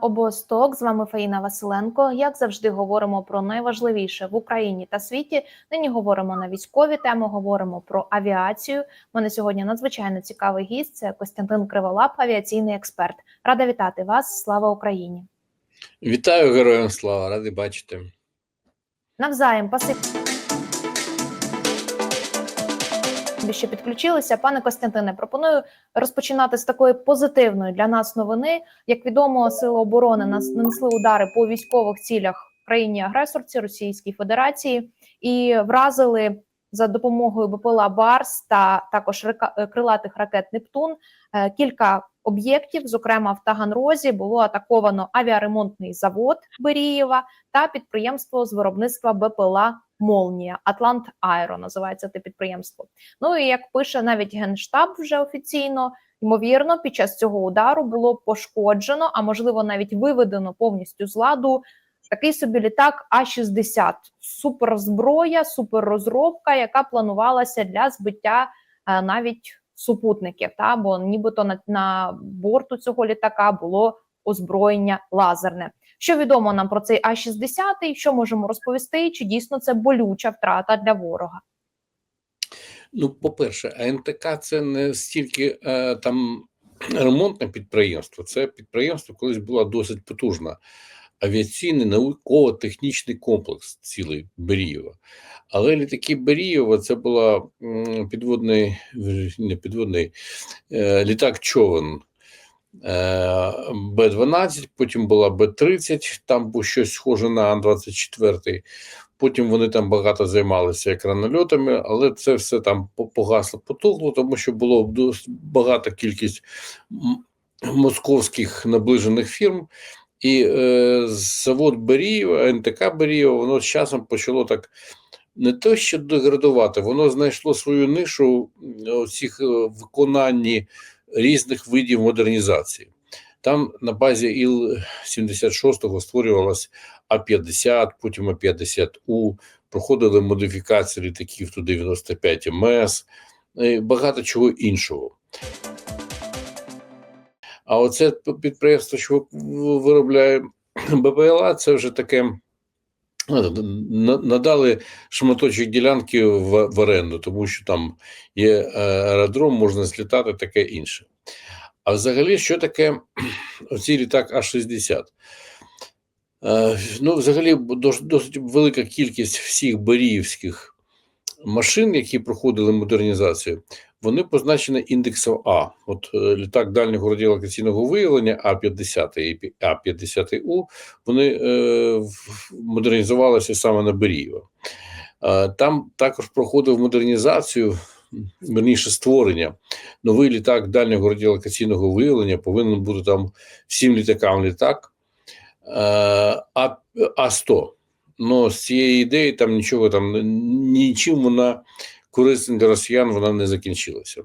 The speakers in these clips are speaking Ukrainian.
Обосток з вами Фаїна Василенко. Як завжди, говоримо про найважливіше в Україні та світі. Нині говоримо на військові теми, говоримо про авіацію. У мене сьогодні надзвичайно цікавий гість. Це Костянтин Криволап, авіаційний експерт. Рада вітати вас. Слава Україні! Вітаю героям слава, радий бачити. Навзаєм пасибі, що підключилися. Пане Костянтине, пропоную розпочинати з такої позитивної для нас новини. Як відомо, сили оборони нанесли удари по військових цілях в країні агресорці Російській Федерації і вразили за допомогою БПЛА Барс та також е, крилатих ракет Нептун е, кілька об'єктів. Зокрема, в Таганрозі було атаковано авіаремонтний завод Берієва та підприємство з виробництва БПЛА Молнія Атлант Аеро називається те підприємство. Ну і як пише навіть генштаб вже офіційно, ймовірно, під час цього удару було пошкоджено, а можливо навіть виведено повністю з ладу такий собі літак А-60. суперзброя, суперрозробка, яка планувалася для збиття е, навіть супутників. Та бо нібито на, на борту цього літака було озброєння лазерне. Що відомо нам про цей А-60, що можемо розповісти? Чи дійсно це болюча втрата для ворога? Ну, по-перше, АНТК це не стільки е, там ремонтне підприємство, це підприємство колись була досить потужна. Авіаційний науково-технічний комплекс цілий Берієва. Але літаки Берієва це була підводний, не підводний е, літак човен Б-12, потім була Б-30, там був щось схоже на Ан-24. Потім вони там багато займалися екранольотами, але це все там погасло, потухло, тому що було багата кількість московських наближених фірм. І е, завод Берієва, НТК Берієва, воно з часом почало так не то, що деградувати, воно знайшло свою нишу у цих е, виконанні різних видів модернізації. Там на базі Іл-76 створювалась А-50, потім А-50У, проходили модифікації літаків Ту-95 МС, і багато чого іншого. А оце підприємство, що виробляє БПЛА, це вже таке. Ну, на- Надали шматочок ділянки в, в оренду, тому що там є е, аеродром, можна злітати, таке інше. А взагалі, що таке оцей літак А-60? Е, Ну, взагалі, досить велика кількість всіх беріївських машин, які проходили модернізацію, вони позначені індексом А. От е, літак дальнього радіолокаційного виявлення А-50 і А-50У, вони е, модернізувалися саме на Берієва. Е, Там також проходив модернізацію, верніше створення. Новий літак дальнього радіолокаційного виявлення повинен бути там всім літакам літак. Е, А, А100. Ну, з цієї ідеї там нічого там нічим вона корисна для росіян вона не закінчилася.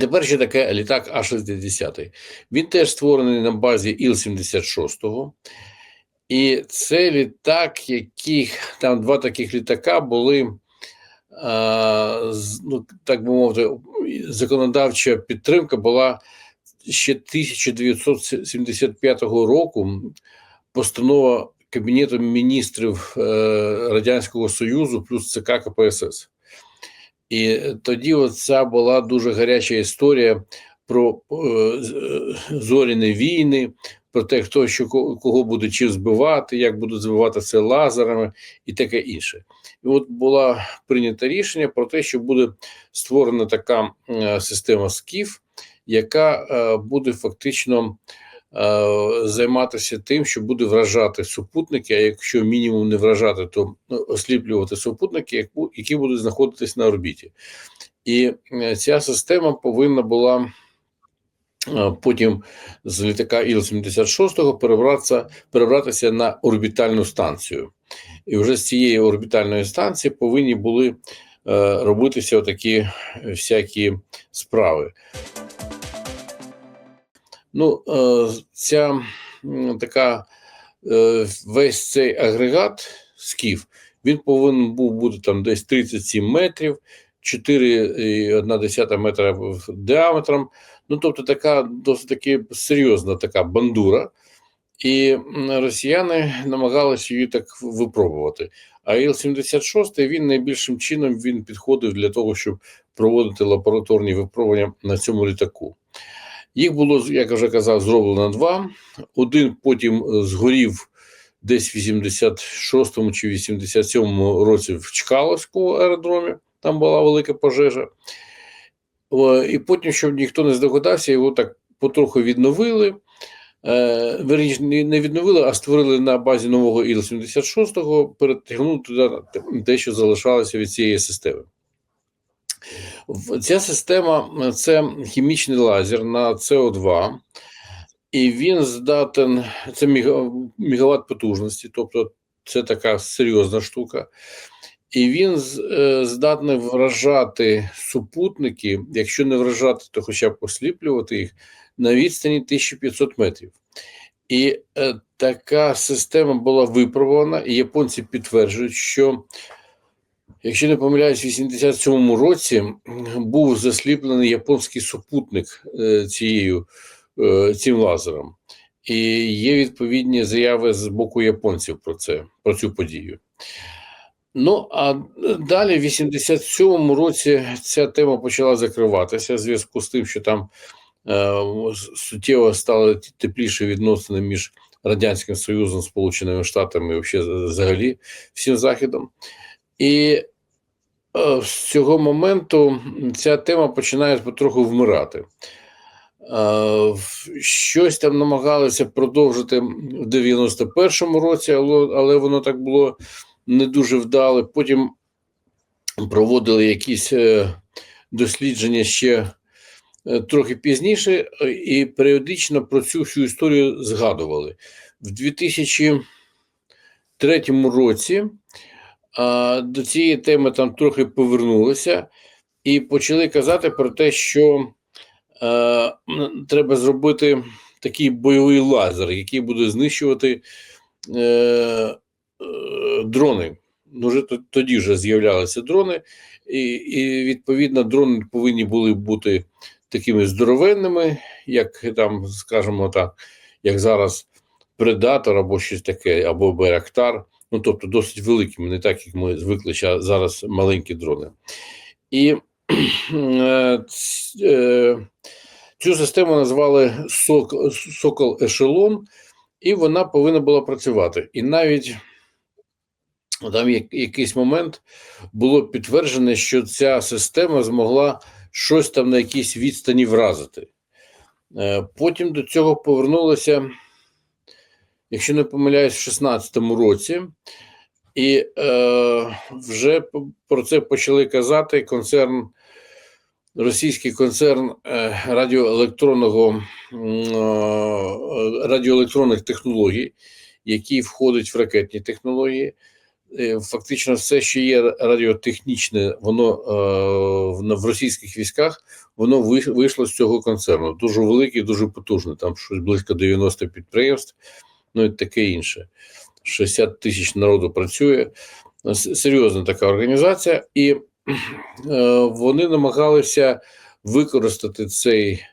Тепер ще таке літак А-60. Він теж створений на базі Іл-76. І це літак, яких там два таких літака були, а, ну, так би мовити, законодавча підтримка була ще 1975 року. Постанова Кабінету міністрів е, Радянського Союзу плюс ЦК КПСС. І тоді оця була дуже гаряча історія про е, е, зоряні війни, про те, хто що кого буде чим збивати, як будуть збивати це лазерами і таке інше. І от було прийнято рішення про те, що буде створена така система СКІФ, яка буде фактично займатися тим, що буде вражати супутники, а якщо мінімум не вражати, то ну, осліплювати супутники, які будуть знаходитись на орбіті. І е, ця система повинна була е, потім з літака Іл-76 перебратися, перебратися на орбітальну станцію. І вже з цієї орбітальної станції повинні були е, робитися отакі всякі справи. Ну, е, ця така е, весь цей агрегат скіф, він повинен був бути там десь 37 метрів, 4,1 метра діаметром. Ну, тобто, така досить таки серйозна така бандура, і росіяни намагалися її так випробувати. А Іл-76 він найбільшим чином він підходив для того, щоб проводити лабораторні випробування на цьому літаку. Їх було, як я вже казав, зроблено два. Один потім е, згорів десь в 86-му чи 87-му році в Чкаловському аеродромі. Там була велика пожежа. І потім, щоб ніхто не здогадався, його так потроху відновили. Е, Верніше, не відновили, а створили на базі нового Іл-76, перетягнули туди те, що залишалося від цієї системи. Ця система е, це хімічний лазер на СО2, і він здатен, це мега- мегаватт потужності, тобто це така серйозна штука. І він е, здатний вражати супутники, якщо не вражати, то хоча б осліплювати їх на відстані 1500 метрів. І е, така система була випробована, і японці підтверджують, що, якщо не помиляюсь, в 87-му році був засліплений японський супутник е, цією, е, цим лазером. І є відповідні заяви з боку японців про це, про цю подію. Ну, а далі, в 87-му році, ця тема почала закриватися в зв'язку з тим, що там е, суттєво стали тепліші відносини між Радянським Союзом, Сполученими Штатами і взагалі, всім Західом. І з цього моменту ця тема починає потроху вмирати. Е, Щось там намагалися продовжити в 91-му році, але, воно так було не дуже вдале. Потім проводили якісь е, дослідження ще е, трохи пізніше, е, і періодично про цю всю історію згадували. В 2003 році до цієї теми там трохи повернулися і почали казати про те, що е, треба зробити такий бойовий лазер, який буде знищувати е, е, дрони. Ну, вже тоді вже з'являлися дрони, і, і відповідно дрони повинні були бути такими здоровенними, як там, скажімо так, як зараз Предатор або щось таке, або Байрактар. Ну, тобто досить великими, не так, як ми звикли зараз маленькі дрони. І е, е, цю систему назвали Сокол Ешелон, і вона повинна була працювати. І навіть там як, якийсь момент було підтверджено, що ця система змогла щось там на якійсь відстані вразити. Е, Потім до цього повернулося, якщо не помиляюсь, в 16-му році, і е, вже про це почали казати концерн, російський концерн е, радіоелектронного е, радіоелектронних технологій, який входить в ракетні технології. Е, Фактично, все, що є радіотехнічне, воно е, в- російських військах, воно вийшло з цього концерну. Дуже великий, дуже потужний. Там щось близько 90 підприємств, ну і таке інше. 60 тисяч народу працює. Серйозна така організація, і е, вони намагалися використати цей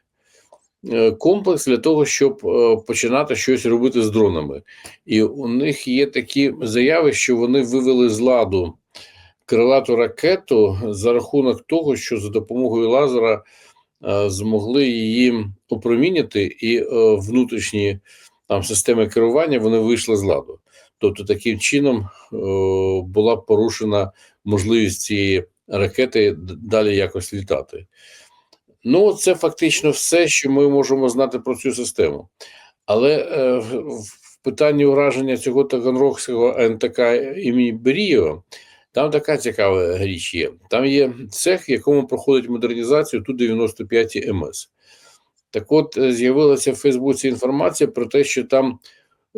е, комплекс для того, щоб е, починати щось робити з дронами. І у них є такі заяви, що вони вивели з ладу крилату ракету за рахунок того, що за допомогою лазера змогли її опроміняти, і внутрішні там системи керування вони вийшли з ладу. Тобто, таким чином е, була порушена можливість цієї ракети далі якось літати. Ну, це фактично все, що ми можемо знати про цю систему. Але е, в- питанні ураження цього Таганрогського НТК імені Берієва, там така цікава річ є. Там є цех, якому проходить модернізацію Ту-95 МС. Так от, е, з'явилася в Фейсбуці інформація про те, що там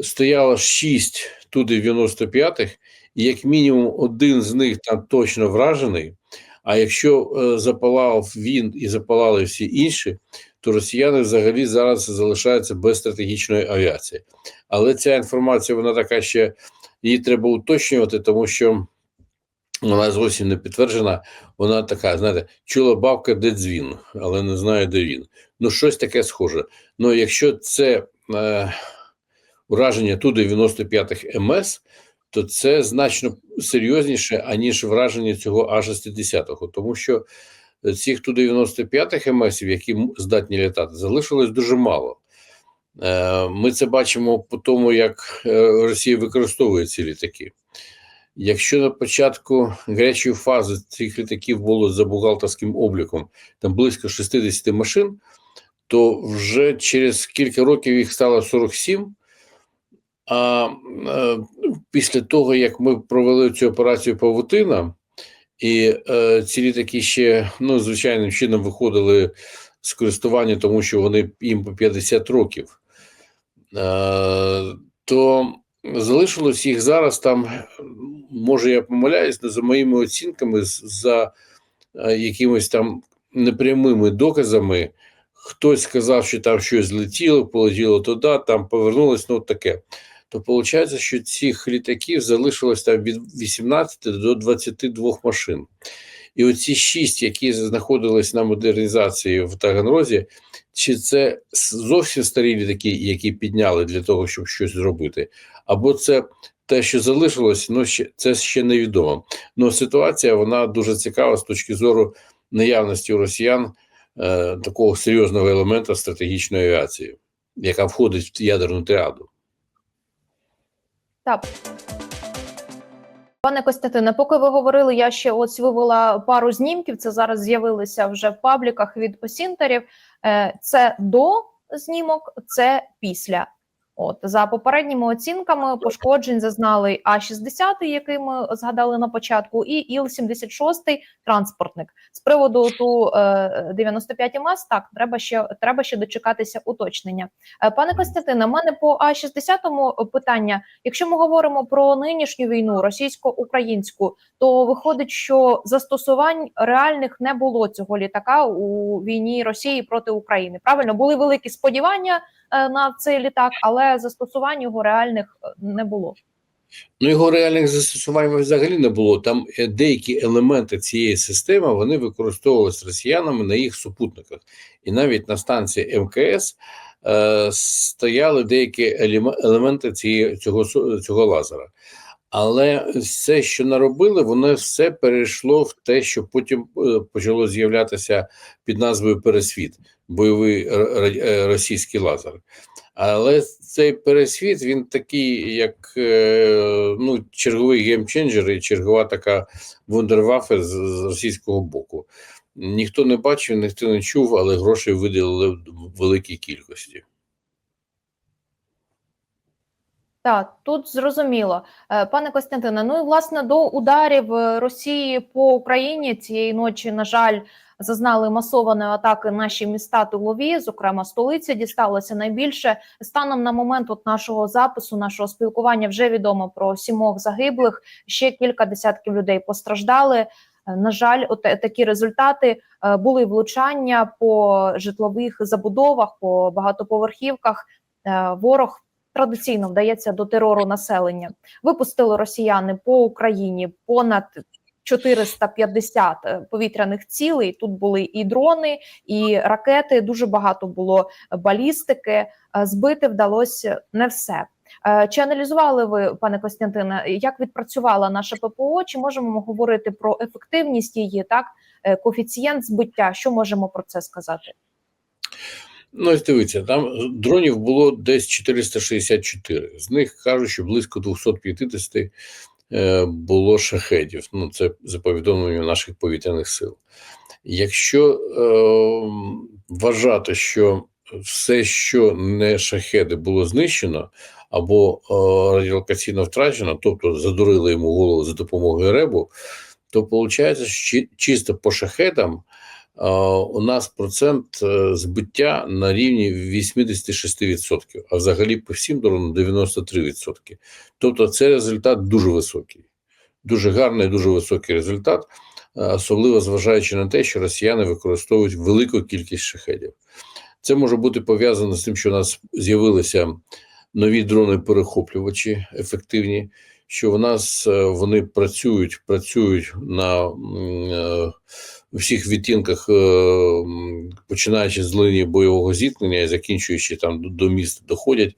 стояло 6 Ту-95, і як мінімум один з них там точно вражений. А якщо е, запалав він і запалали всі інші, то росіяни взагалі зараз залишаються без стратегічної авіації. Але ця інформація, вона така ще її треба уточнювати, тому що вона зовсім не підтверджена. Вона така, знаєте, чула бабка, де дзвін, але не знає, де він. Ну, щось таке схоже. Ну, якщо це е, ураження ту 95-х МС, то це значно серйозніше, аніж враження цього А-60, тому що цих ту 95-х МСів, які здатні літати, залишилось дуже мало. Е, Ми це бачимо по тому, як е, Росія використовує ці літаки. Якщо на початку гарячої фази цих літаків було за бухгалтерським обліком там близько 60 машин, то вже через кілька років їх стало 47. А е, після того, як ми провели цю операцію Павутина, і е, ці літаки ще ну, звичайним чином виходили з користування, тому що вони їм по 50 років, е, то залишилось їх зараз там, може я помиляюсь, але за моїми оцінками, за е, якимись там непрямими доказами, хтось сказав, що там щось злетіло, полетіло туди, там повернулось, ну таке. То виходить, що цих літаків залишилось там від 18 до 22 машин. І оці шість, які знаходились на модернізації в Таганрозі, чи це зовсім старі літаки, які підняли для того, щоб щось зробити, або це те, що залишилось, ну ще це ще невідомо. Ну ситуація вона дуже цікава з точки зору наявності росіян е, такого серйозного елемента стратегічної авіації, яка входить в ядерну тріаду. Так. Пане Костянтине, поки ви говорили, я ще ось вивела пару знімків. Це зараз з'явилися вже в пабліках від осінтерів. Е, Це до знімок, це після. От за попередніми оцінками пошкоджень зазнали А-60, який ми згадали на початку, і Іл-76 транспортник. З приводу ту е, 95 МС, так треба ще треба ще дочекатися уточнення. Е, Пане Костянтине, в мене по А-60 питання. Якщо ми говоримо про нинішню війну російсько-українську, то виходить, що застосувань реальних не було цього літака у війні Росії проти України. Правильно були великі сподівання е, на цей літак, але застосувань його реальних е, не було. Ну, його реальних застосувань взагалі не було. Там е, деякі елементи цієї системи вони використовувалися росіянами на їх супутниках, і навіть на станції МКС е, стояли деякі елементи цієї цього цього лазера. Але все, що наробили, воно все перейшло в те, що потім е, почало з'являтися під назвою Пересвіт, бойовий е, російський лазер. Але цей пересвіт він такий, як е, ну, черговий геймченджер і чергова така вундервафе з російського боку. Ніхто не бачив, ніхто не чув, але грошей виділили в великій кількості. Так, тут зрозуміло, Е, пане Костянтине. Ну і власне до ударів е, Росії по Україні цієї ночі, на жаль, зазнали масованої атаки наші міста тилові, зокрема столиця, дісталося найбільше. Станом на момент от нашого запису, нашого спілкування, вже відомо про сімох загиблих. Ще кілька десятків людей постраждали. Е, На жаль, от такі результати були влучання по житлових забудовах, по багатоповерхівках. Ворог традиційно вдається до терору населення. Випустили росіяни по Україні понад 450 е, повітряних цілей. Тут були і дрони, і ракети. Дуже багато було балістики. Е, Збити вдалося не все. Е, Чи аналізували ви, пане Костянтине, як відпрацювала наша ППО? Чи можемо говорити про ефективність її? Так, коефіцієнт збиття? Що можемо про це сказати? Ну, ось дивіться, там дронів було десь 464. З них кажуть, що близько 250 е, було шахедів. Ну, це за повідомленням наших повітряних сил. Якщо е, вважати, що все, що не шахеди, було знищено або е, радіолокаційно втрачено, тобто задурили йому голову за допомогою ребу, то виходить, що чисто по шахедам у нас процент е, збиття на рівні 86%, а взагалі по всім дронам 93%. Тобто це результат дуже високий, дуже гарний, дуже високий результат, е, особливо зважаючи на те, що росіяни використовують велику кількість шахедів. Це може бути пов'язано з тим, що у нас з'явилися нові дрони-перехоплювачі ефективні, що в нас е, вони працюють, працюють на е, всіх відтінках, е, починаючи з лінії бойового зіткнення і закінчуючи там до, міст, доходять.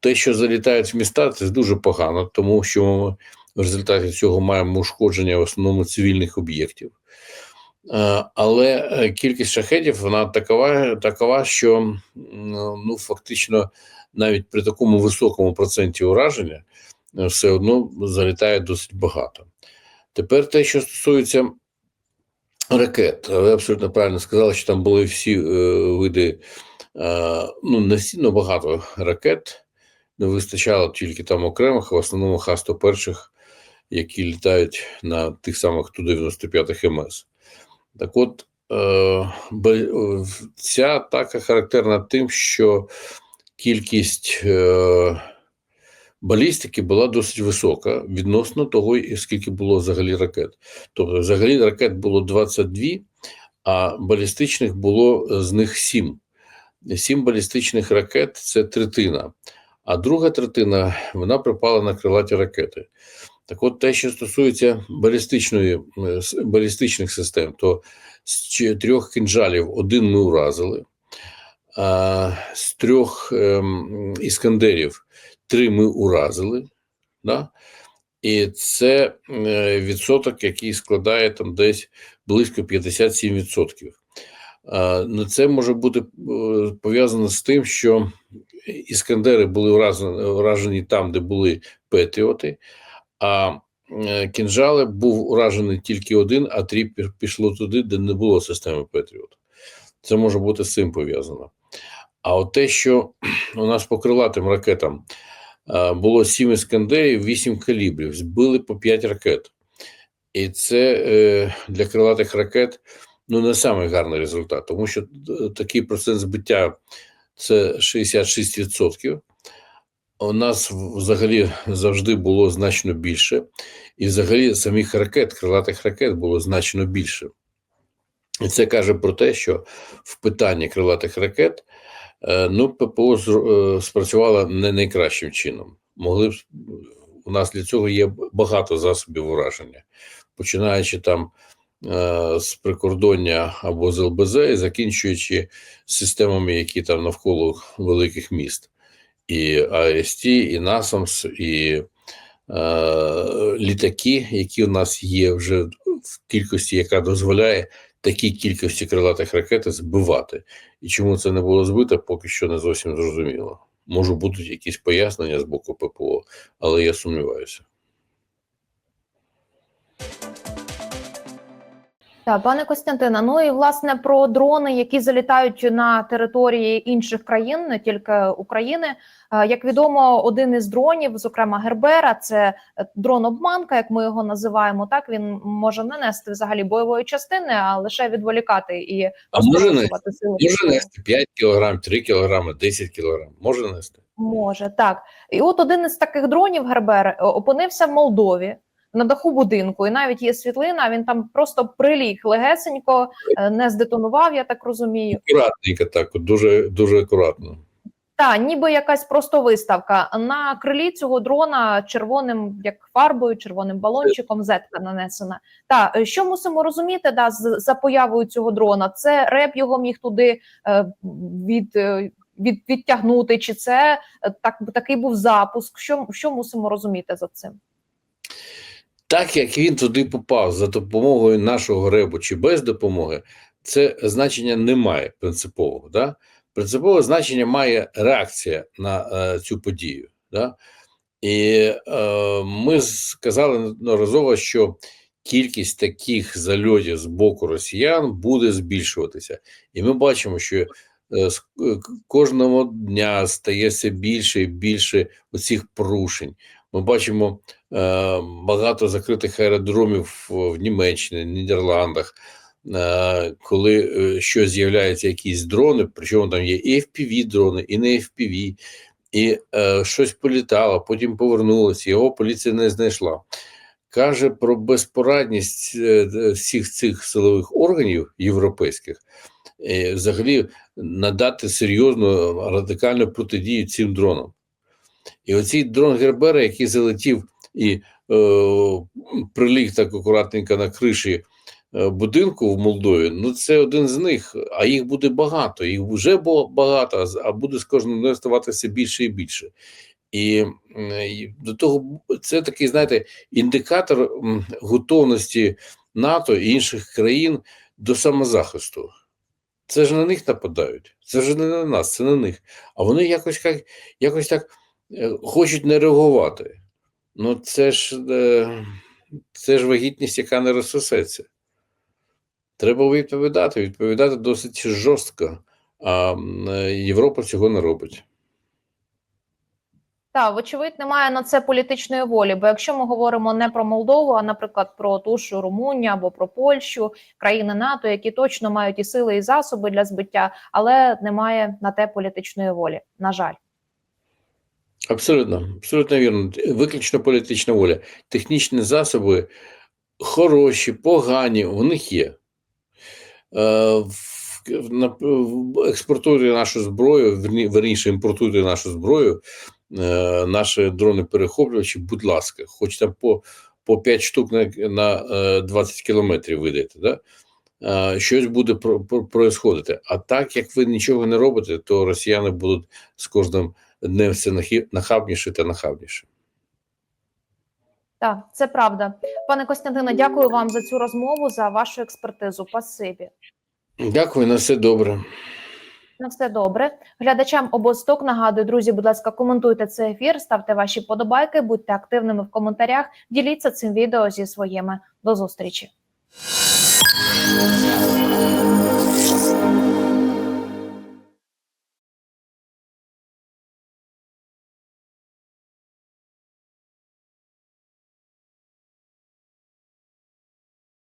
Те, що залітають в міста, це дуже погано, тому що ми в результаті цього маємо ушкодження в основному цивільних об'єктів. Е, Але е, кількість шахедів вона такова, такова, що ну, фактично навіть при такому високому проценті ураження все одно залітає досить багато. Тепер те, що стосується ракет, ви абсолютно правильно сказали, що там були всі е, види, е, ну не але багато ракет. Не вистачало тільки там окремих, в основному Х-101, які літають на тих самих Ту-95 МС. Так от, е, ця атака характерна тим, що кількість е, балістики була досить висока відносно того, скільки було взагалі ракет. Тобто, взагалі ракет було 22, а балістичних було з них 7. Сім балістичних ракет це третина, а друга третина вона припала на крилаті ракети. Так от, те, що стосується балістичної, е, балістичних систем, то з чотирьох кінжалів один ми уразили, а з трьох ем, іскандерів три ми уразили. Да? І це е, відсоток, який складає там десь близько 57%. А, Ну, це може бути е, пов'язано з тим, що іскандери були вражені, там, де були петріоти, а е, кінжали був уражений тільки один, а три пішло туди, де не було системи Петріот. Це може бути з цим пов'язано. А от те, що у нас по крилатим ракетам було 7 іскандерів, 8 калібрів, збили по 5 ракет. І це е, для крилатих ракет ну, не самий гарний результат, тому що е, такий процент збиття це 66%. У нас взагалі завжди було значно більше, і взагалі самих ракет, крилатих ракет було значно більше. І це каже про те, що в питанні крилатих ракет е, ну, ППО е, спрацювала не найкращим чином. Могли б у нас для цього є багато засобів ураження, починаючи там е, з прикордоння або з ЛБЗ, і закінчуючи системами, які там навколо великих міст і АСТ, і НАСАМС, і е, літаки, які у нас є вже в кількості, яка дозволяє такій кількості крилатих ракет збивати. І чому це не було збито, поки що не зовсім зрозуміло. Можуть бути якісь пояснення з боку ППО, але я сумніваюся. Так, пане Костянтине, ну і власне про дрони, які залітають на території інших країн, не тільки України. Е, Як відомо, один із дронів, зокрема Гербера, це е, дрон обманка, як ми його називаємо. Так він може не нести взагалі бойової частини, а лише відволікати і А може сили. Може нести 5 кг, 3 кг, 10 кг. Може нести. Може так. І от один із таких дронів Гербер е, опинився в Молдові на даху будинку, і навіть є світлина. Він там просто приліг легесенько, не здетонував, я так розумію. Акуратненько так, дуже, дуже акуратно. Та ніби якась просто виставка. На крилі цього дрона червоним, як фарбою, червоним балончиком зетка нанесена. Та е, що мусимо розуміти, да, за появою цього дрона? Це реп його міг туди е, від. е, Від відтягнути, чи це е, так такий був запуск? Що що мусимо розуміти за цим? Так як він туди попав за допомогою нашого ребу чи без допомоги, це значення не має принципового. Да? Принципове значення має реакція на е, цю подію. Да? І е, ми сказали неодноразово, що кількість таких зальотів з боку росіян буде збільшуватися. І ми бачимо, що е, з кожного дня стає все більше і більше оцих порушень. Ми бачимо е, багато закритих аеродромів в, Німеччині, Нідерландах, е, коли е, що з'являються якісь дрони, причому там є і FPV-дрони, і не FPV, і е, щось політало, потім повернулося, його поліція не знайшла. Каже про безпорадність е, всіх цих силових органів європейських, е, взагалі надати серйозну радикальну протидію цим дронам. І оцей дрон Гербера, який залетів і е, приліг так акуратненько на криші будинку в Молдові, ну це один з них, а їх буде багато. Їх вже було багато, а буде з кожним днем ставатися більше і більше. І, і до того це такий, знаєте, індикатор готовності НАТО і інших країн до самозахисту. Це ж на них нападають. Це ж не на нас, це на них. А вони якось, як, якось так е, хочуть не реагувати. Ну, це ж, е, це ж вагітність, яка не розсосеться. Треба відповідати, відповідати досить жорстко. А Європа цього не робить. Так, вочевидь, немає на це політичної волі. Бо якщо ми говоримо не про Молдову, а наприклад про ту ж Румунію або про Польщу, країни НАТО, які точно мають і сили, і засоби для збиття, але немає на те політичної волі. На жаль, Абсолютно, абсолютно вірно. Виключно політична воля. Технічні засоби хороші, погані, у них є. Е, Експортуйте нашу зброю, верніше, імпортуйте нашу зброю, е, наші дрони-перехоплювачі, будь ласка, хоч по, по 5 штук на, на е, 20 кілометрів видайте, да? Е, щось буде про, про. А так, як ви нічого не робите, то росіяни будуть з кожним днем все нахабніше та нахабніше. Так це правда. Пане Костянтине, дякую вам за цю розмову, за вашу експертизу. Пасибі. Дякую, на все добре. На все добре. Глядачам обосток нагадую, друзі, будь ласка, коментуйте цей ефір, ставте ваші подобайки, будьте активними в коментарях, діліться цим відео зі своїми. До зустрічі.